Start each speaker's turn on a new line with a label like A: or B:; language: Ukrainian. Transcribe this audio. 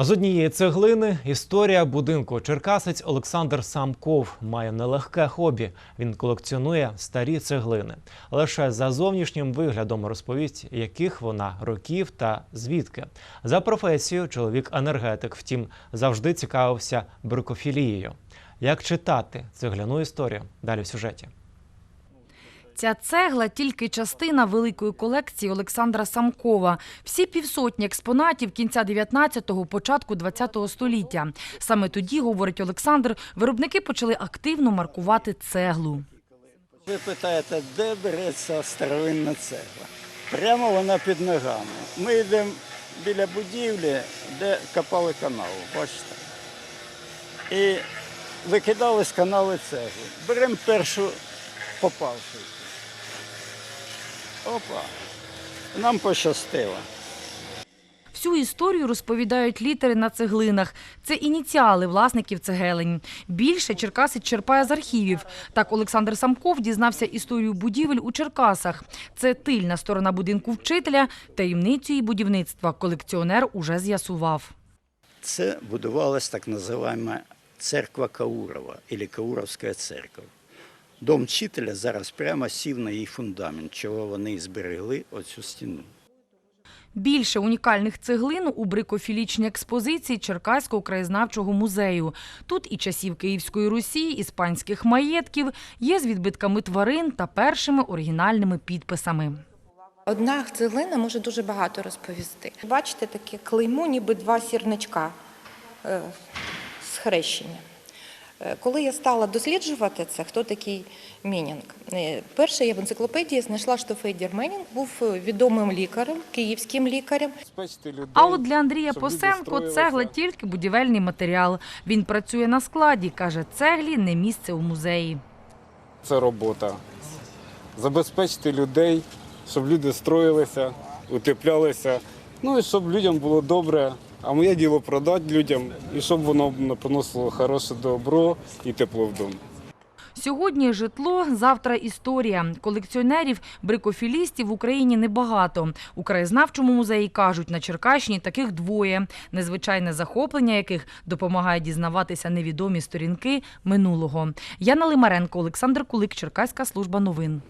A: А з однієї цеглини історія будинку. Черкасець Олександр Самков має нелегке хобі. Він колекціонує старі цеглини. Лише за зовнішнім виглядом розповість, яких вона років та звідки. За професією чоловік енергетик, втім, завжди цікавився брикофілією. Як читати цегляну історію? Далі в сюжеті.
B: Ця цегла тільки частина великої колекції Олександра Самкова. Всі півсотні експонатів кінця 19-го, початку 20-го століття. Саме тоді, говорить Олександр, виробники почали активно маркувати цеглу.
C: Ви питаєте, де береться старовинна цегла? Прямо вона під ногами. Ми йдемо біля будівлі, де копали канал, бачите. І викидали з канали цегли. Беремо першу попавши. Опа. Нам пощастило.
B: Всю історію розповідають літери на цеглинах. Це ініціали власників цегелень. Більше Черкасець черпає з архівів. Так Олександр Самков дізнався історію будівель у Черкасах. Це тильна сторона будинку вчителя, таємницю її будівництва колекціонер уже з'ясував.
C: Це будувалась так називаємо церква Каурова, або Кауровська церква. Дом вчителя зараз прямо сів на її фундамент, чого вони і зберегли оцю стіну.
B: Більше унікальних цеглин у брикофілічній експозиції Черкаського краєзнавчого музею. Тут і часів Київської Русі, іспанських маєтків, є з відбитками тварин та першими оригінальними підписами.
D: Одна цеглина може дуже багато розповісти. Бачите, таке клеймо, ніби два сірничка е, схрещення. Е, Коли я стала досліджувати це, хто такий Менінг, е, перше я в енциклопедії знайшла, що Федір Менінг був е, відомим лікарем, київським лікарем.
B: А от для Андрія Посенко цегла тільки будівельний матеріал. Він працює на складі, каже, цеглі не місце у музеї.
E: Це робота. Забезпечити людей, щоб люди строїлися, утеплялися, ну і щоб людям було добре. А моє діло продати людям, і щоб воно приносило хороше добро і тепло в дом.
B: Сьогодні житло, завтра історія. Колекціонерів, брикофілістів в Україні небагато. У краєзнавчому музеї кажуть, на Черкащині таких двоє. Незвичайне захоплення яких допомагає дізнаватися невідомі сторінки минулого. Яна Лимаренко, Олександр Кулик, Черкаська служба новин.